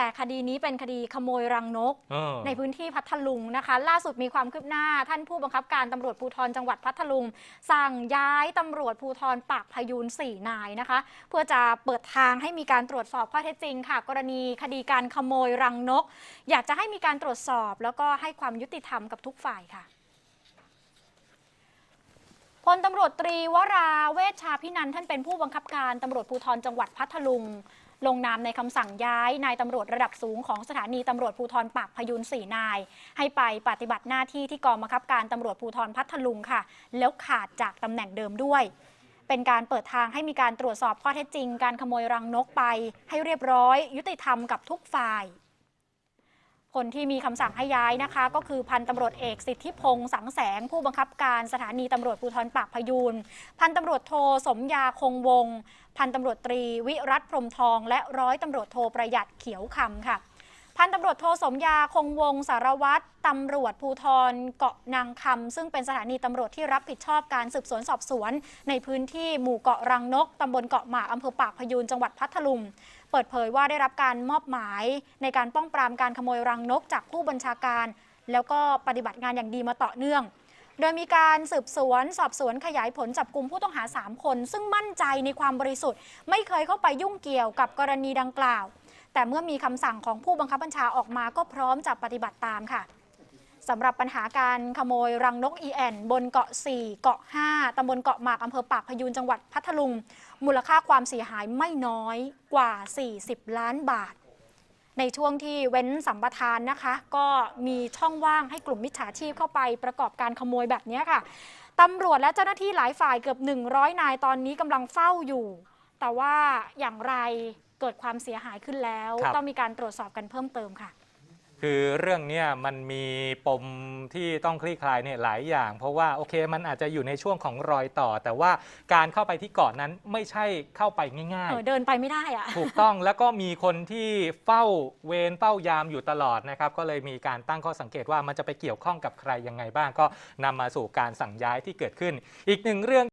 แต่คดีนี้เป็นคดีขโมยรังนก เออ ในพื้นที่พัทลุงนะคะ ล่าสุดมีความคืบหน้าท่านผู้บังคับการตำรวจภูธรจังหวัดพัทลุง สั่งย้ายตำรวจภูธรปากพยูน4นายนะคะ เพื่อจะเปิดทางให้มีการตรวจสอบข้อเท็จจริงค่ะ กรณีคดีการขโมยรังนก อยากจะให้มีการตรวจสอบ แล้วก็ให้ความยุติธรรมกับทุกฝ่ายค่ะพ ลตำรวจตรีวราเวชชาพินันท่านเป็นผู้บังคับการตำรวจภูธรจังหวัดพัทลุง ลงนามในคำสั่งย้ายนายตำรวจระดับสูงของสถานีตำรวจภูธรปากพยูน4นาย ให้ไปปฏิบัติหน้าที่ที่กองบังคับการตำรวจภูธรพัทลุงค่ะ แล้วขาดจากตำแหน่งเดิมด้วย เป็นการเปิดทางให้มีการตรวจสอบข้อเท็จจริง การขโมยรังนกไป ให้เรียบร้อย ยุติธรรมกับทุกฝ่าย คนที่มีคำสั่งให้ย้ายนะคะ ก็คือพันตำรวจเอกสิทธิพงษ์สังแสง ผู้บังคับการสถานีตำรวจภูธรปากพยูนพันตำรวจโทสมยาคงวง พันตำรวจตรีวิรัตพรมทอง และร้อยตำรวจโทประหยัดเขียวคำค่ะ พันตำรวจโทสมยาคงวงสารวัตรตำรวจภูธรเกาะนางคำซึ่งเป็นสถานีตำรวจที่รับผิดชอบการสืบสวนสอบสวน ในพื้นที่หมู่เกาะรังนกตำบลเกาะหมากอำเภอปากพยูนจังหวัดพัทลุงเปิดเผยว่าได้รับการมอบหมายในการป้องปรามการขโมยรังนกจากผู้บัญชาการ แล้วก็ปฏิบัติงานอย่างดีมาต่อเนื่อง โดยมีการสืบสวนสอบสวนขยายผลจับกลุ่มผู้ต้องหา 3 คน ซึ่งมั่นใจในความบริสุทธิ์ ไม่เคยเข้าไปยุ่งเกี่ยวกับกรณีดังกล่าว แต่เมื่อมีคำสั่งของผู้บังคับบัญชาออกมาก็พร้อมจะปฏิบัติตามค่ะสำหรับปัญหาการขโมยรังนกอีแอนบนเกาะ 4 เกาะ 5 ตำบลเกาะหมากอำเภอปากพยูนจังหวัดพัทลุง มูลค่าความเสียหายไม่น้อยกว่า 40 ล้านบาท ในช่วงที่เว้นสัมปทานนะคะ ก็มีช่องว่างให้กลุ่มมิจฉาชีพเข้าไปประกอบการขโมยแบบนี้ค่ะตำรวจและเจ้าหน้าที่หลายฝ่ายเกือบ 100 นายตอนนี้กำลังเฝ้าอยู่ แต่ว่าอย่างไรเกิดความเสียหายขึ้นแล้ว ครับ ต้องมีการตรวจสอบกันเพิ่มเติมค่ะ คือเรื่องเนี้ยมันมีปมที่ต้องคลี่คลายเนี่ยหลายอย่าง เพราะว่าโอเคมันอาจจะอยู่ในช่วงของรอยต่อ แต่ว่าการเข้าไปที่เกาะนั้นไม่ใช่เข้าไปง่าย เออเดินไปไม่ได้อะๆถูกต้องแล้วก็มีคนที่เฝ้าเวรเฝ้ายามอยู่ตลอดนะครับ ก็เลยมีการตั้งข้อสังเกตว่ามันจะไปเกี่ยวข้องกับใครยังไงบ้างก็นำมาสู่การสั่งย้ายที่เกิดขึ้น อีกหนึ่งเรื่อง